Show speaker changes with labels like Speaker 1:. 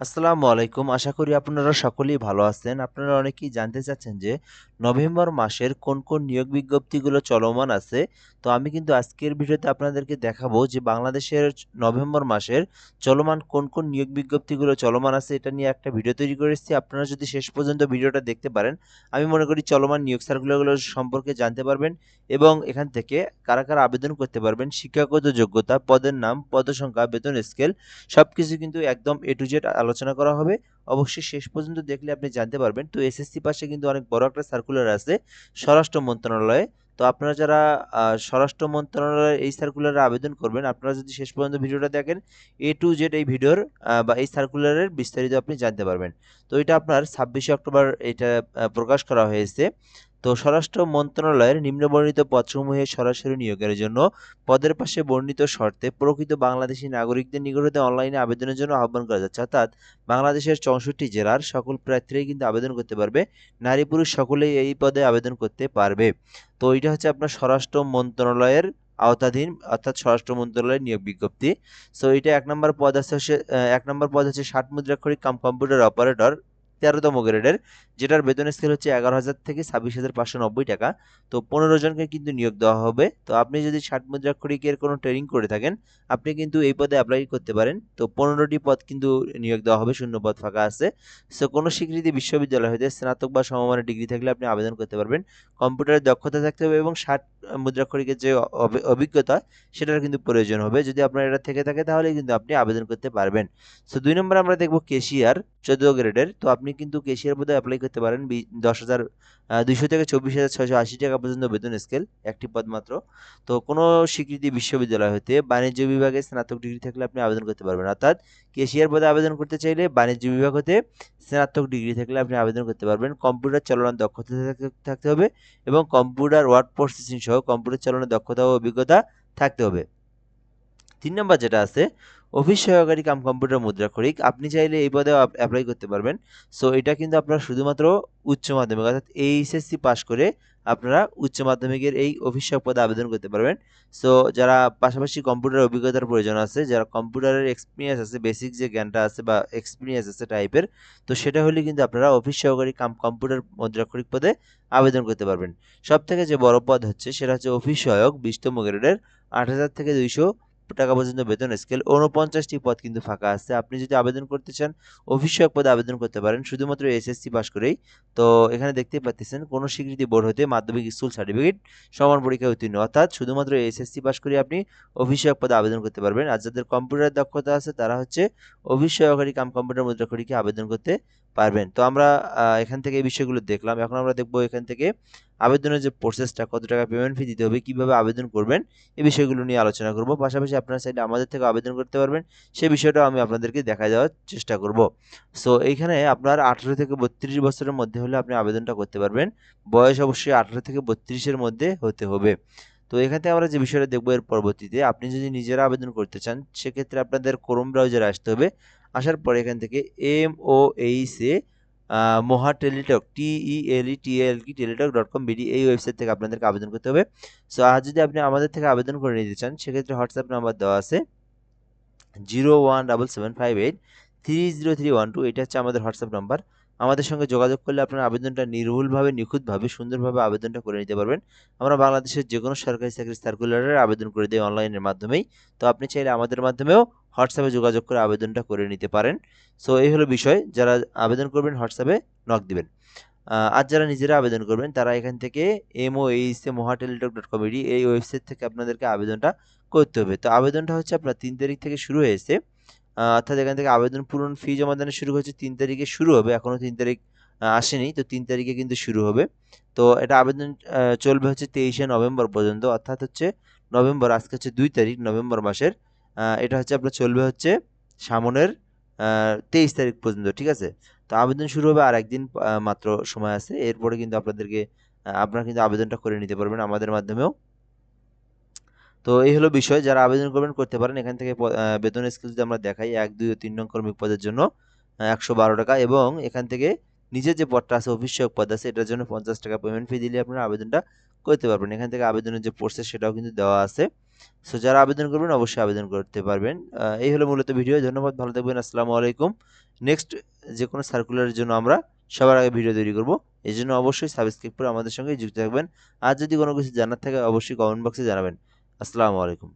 Speaker 1: আসসালামু আলাইকুম। আশা করি আপনারা সকলেই ভালো আছেন। আপনারা অনেকেই জানতে চাচ্ছেন যে নভেম্বর মাসের কোন কোন নিয়োগ বিজ্ঞপ্তিগুলো চলমান আছে। তো আমি কিন্তু আজকের ভিডিওতে আপনাদেরকে দেখাবো যে বাংলাদেশের নভেম্বর মাসের চলমান কোন কোন নিয়োগ বিজ্ঞপ্তিগুলো চলমান আছে এটা নিয়ে একটা ভিডিও তৈরি করেছি আপনারা যদি শেষ পর্যন্ত ভিডিওটা দেখতে পারেন, আমি মনে করি চলমান নিয়োগ সার্কুলারগুলো সম্পর্কে জানতে পারবেন এবং এখান থেকে কারা কারা আবেদন করতে পারবেন, শিক্ষাগত যোগ্যতা, পদের নাম, পদসংখ্যা, বেতন স্কেল সব কিছু কিন্তু একদম এ টু জেড আলোচনা করা হবে। অবশ্যই শেষ পর্যন্ত দেখলে আপনি জানতে পারবেন। তো এসএসসি পাশে কিন্তু অনেক বড় একটা সার্কুলার আছে, স্বরাষ্ট্র মন্ত্রণালয়ে। তো আপনারা যারা স্বরাষ্ট্র মন্ত্রণালয়ের এই সার্কুলারে আবেদন করবেন, আপনারা যদি শেষ পর্যন্ত ভিডিওটা দেখেন এ টু জেড এই ভিডিওর বা এই সার্কুলারের বিস্তারিত আপনি জানতে পারবেন। তো এটা আপনার ছাব্বিশে অক্টোবর এটা প্রকাশ করা হয়েছে। তো স্বরাষ্ট্র মন্ত্রণালয়ের নিম্নবর্ণিত পদসমূহে সরাসরি নিয়োগের জন্য পদের পাশে বর্ণিত শর্তে প্রকৃত বাংলাদেশী নাগরিকদের নিকট হতে অনলাইনে আবেদনের জন্য আহ্বান করা যাচ্ছে। অর্থাৎ বাংলাদেশের চৌষট্টি জেলার সকল প্রার্থীরাই কিন্তু আবেদন করতে পারবে। নারী পুরুষ সকলেই এই পদে আবেদন করতে পারবে। তো এটা হচ্ছে আপনার স্বরাষ্ট্র মন্ত্রণালয়ের আওতাধীন, অর্থাৎ স্বরাষ্ট্র মন্ত্রণালয়ের নিয়োগ বিজ্ঞপ্তি। সো এটা এক নম্বর পদ আছে এক নম্বর পদ হচ্ছে ষাট মুদ্রাক্ষরিক কাম কম্পিউটার অপারেটর। তেরোতম গ্রেডের, যেটার বেতন স্কেল হচ্ছে এগারো হাজার থেকে ছাব্বিশ হাজার পাঁচশো নব্বই টাকা। তো পনেরো জনকে কিন্তু নিয়োগ দেওয়া হবে। তো আপনি যদি ষাট মুদ্রাক্ষরিকের কোনো ট্রেনিং করে থাকেন, আপনি কিন্তু এই পদে অ্যাপ্লাই করতে পারেন। তো পনেরোটি পদ কিন্তু নিয়োগ দেওয়া হবে, শূন্য পদ ফাঁকা আছে। সো কোনো স্বীকৃতি বিশ্ববিদ্যালয় হতে স্নাতক বা সমমানের ডিগ্রি থাকলে আপনি আবেদন করতে পারবেন। কম্পিউটারের দক্ষতা থাকতে হবে এবং ষাট মুদ্রাক্ষরিকের যে অভি- অভিজ্ঞতা সেটার কিন্তু প্রয়োজন হবে। যদি আপনার এটা থেকে থাকে তাহলে কিন্তু আপনি আবেদন করতে পারবেন। সো দুই নম্বর আমরা দেখব কেশিয়ার, চোদ্দ গ্রেডের। তো আপনি কিন্তু কেশিয়ার পদে অ্যাপ্লাই করতে পারেন। দশ হাজার দুইশো থেকে চব্বিশ হাজার ছয়শো আশি টাকা পর্যন্ত বেতন স্কেল একটি পদ মাত্র। তো কোনো স্বীকৃতি বিশ্ববিদ্যালয় হতে বাণিজ্য বিভাগে স্নাতক ডিগ্রি থাকলে আপনি আবেদন করতে পারবেন। অর্থাৎ কেশিয়ার পদে আবেদন করতে চাইলে বাণিজ্য বিভাগ হতে স্নাতক ডিগ্রি থাকলে আপনি আবেদন করতে পারবেন। কম্পিউটার চালানোর দক্ষতা থাকতে- হবে এবং কম্পিউটার ওয়ার্ড প্রসেসিং সহ কম্পিউটার চালানোর দক্ষতা ও অভিজ্ঞতা থাকতে হবে। তিন নম্বর যেটা আছে অফিস সহকারী কাম কম্পিউটার মুদ্রা মুদ্রাক্ষরিক আপনি চাইলে এই পদে অ্যাপ্লাই করতে পারবেন। সো এটা কিন্তু আপনার শুধুমাত্র উচ্চ মাধ্যমিক, অর্থাৎ এইচএসসি পাশ করে আপনারা উচ্চ মাধ্যমিকের এই অভিষেক পদে আবেদন করতে পারবেন। সো যারা পাশাপাশি কম্পিউটার অভিজ্ঞতার প্রয়োজন আছে, যারা কম্পিউটারের এক্সপিরিয়েন্স আছে বেসিক যে জ্ঞানটা আছে বা এক্সপিরিয়েন্স আছে টাইপের তো সেটা হলে কিন্তু আপনারা অফিস সহকারী কাম কম্পিউটার মুদ্রাক্ষরিক পদে আবেদন করতে পারবেন। সব থেকে যে বড় পদ হচ্ছে, সেটা হচ্ছে অফিস সহায়ক, বিশতম গ্রেডের আট হাজার থেকে দুইশো টাকা পর্যন্ত বেতন স্কেল উনপঞ্চাশটি পদ কিন্তু ফাঁকা আছে। আপনি যদি আবেদন করতে চান সহায়ক পদে আবেদন করতে পারেন। শুধুমাত্র এসএসসি পাস করেই। তো এখানে দেখতেই পাচ্ছেন কোনো স্বীকৃতি বোর্ড হতে মাধ্যমিক স্কুল সার্টিফিকেট সমান পরীক্ষায় উত্তীর্ণ। অর্থাৎ শুধুমাত্র এসএসসি পাস করে আপনি সহায়ক পদে আবেদন করতে পারবেন। আর যাদের কম্পিউটার দক্ষতা আছে, তারা হচ্ছে অফিস সহকারী কাম কম্পিউটার মুদ্রাক্ষরিকে আবেদন করতে পারবেন। তো আমরা এখান থেকে এই বিষয়গুলো দেখলাম। এখন আমরা দেখব এখান থেকে আবেদনের যে প্রসেসটা কত টাকা পেমেন্ট ফি দিতে হবে, কীভাবে আবেদন করবেন, এই বিষয়গুলো নিয়ে আলোচনা করব। পাশাপাশি আপনারা চাইলে আমাদের থেকে আবেদন করতে পারবেন। সে বিষয়টাও আমি আপনাদেরকে দেখা দেওয়ার চেষ্টা করব। সো এইখানে আপনার আঠেরো থেকে বত্রিশ বছরের মধ্যে হলে আপনি আবেদনটা করতে পারবেন। বয়স অবশ্যই আঠেরো থেকে বত্রিশের মধ্যে হতে হবে। তো, এখান থেকে আমরা যে বিষয়টা দেখব এর পরবর্তীতে, আপনি যদি নিজেরা আবেদন করতে চান, সেক্ষেত্রে আপনাদের ক্রোম ব্রাউজারে আসতে হবে। আসার পরে এখান থেকে এম ও এইচ এ মহা টেলিটক টি ই এল E T L K Teletalk dot com BD এই ওয়েবসাইট থেকে আপনাদেরকে আবেদন করতে হবে। সো, আর যদি আপনি আমাদের থেকে আবেদন করে নিতে চান, সেক্ষেত্রে হোয়াটসঅ্যাপ নাম্বার দেওয়া আছে zero one double seven five eight three zero three one two, এটা হচ্ছে আমাদের হোয়াটসঅ্যাপ নাম্বার। আমাদের সঙ্গে যোগাযোগ করলে আপনার আবেদনটা নির্ভুলভাবে, নিখুঁতভাবে, সুন্দরভাবে আবেদনটা করে নিতে পারবেন। আমরা বাংলাদেশের যে কোনো সরকারি চাকরির সার্কুলারের আবেদন করে দিই অনলাইনের মাধ্যমেই। তো আপনি চাইলে আমাদের মাধ্যমেও হোয়াটসঅ্যাপে যোগাযোগ করে আবেদনটা করে নিতে পারেন। সো এই হলো বিষয়। যারা আবেদন করবেন, হোয়াটসঅ্যাপে নক দিবেন। আর যারা নিজেরা আবেদন করবেন, তারা এখান থেকে এমও এইচ এ মহাটেলিটক ডট কম এই ওয়েবসাইট থেকে আপনাদেরকে আবেদনটা করতে হবে। তো আবেদনটা হচ্ছে আপনার তিন তারিখ থেকে শুরু হয়েছে। অর্থাৎ এখান থেকে আবেদন পূরণ ফি জমা দানের শুরু হচ্ছে তিন তারিখে শুরু হবে। এখনও তিন তারিখ আসেনি। তো তিন তারিখে কিন্তু শুরু হবে। তো এটা আবেদন চলবে হচ্ছে তেইশে নভেম্বর পর্যন্ত। অর্থাৎ হচ্ছে নভেম্বর, আজকে হচ্ছে দুই তারিখ, নভেম্বর মাসের এটা হচ্ছে আপনার চলবে হচ্ছে সামনের তেইশ তারিখ পর্যন্ত, ঠিক আছে? তো আবেদন শুরু হবে আর একদিন মাত্র সময় আছে। এরপরে কিন্তু আপনাদেরকে আপনারা কিন্তু আবেদনটা করে নিতে পারবেন আমাদের মাধ্যমেও। তো এই হলো বিষয়, যারা আবেদন করবেন করতে পারেন। এখান থেকে বেতন স্কেল যদি আমরা দেখাই, এক, দুই ও তিন নং কর্মী পদের জন্য একশো বারো টাকা এবং এখান থেকে নিজের যে পদটা আছে, অফিস সহায়ক পদ আছে, এটার জন্য পঞ্চাশ টাকা পেমেন্ট ফি দিলে আপনারা আবেদনটা করতে পারবেন। এখান থেকে আবেদনের যে প্রসেস সেটাও কিন্তু দেওয়া আছে। সো যারা আবেদন করবেন, অবশ্যই আবেদন করতে পারবেন। এই হলো মূলত ভিডিও ধন্যবাদ, ভালো থাকবেন, আসসালামু আলাইকুম। নেক্সট যে কোনো সার্কুলারের জন্য আমরা সবার আগে ভিডিও তৈরি করব। এই জন্য অবশ্যই সাবস্ক্রাইব করে আমাদের সঙ্গে যুক্ত থাকবেন। আর যদি কোনো কিছু জানার থাকে, অবশ্যই কমেন্ট বক্সে জানাবেন। আসসালামু আলাইকুম।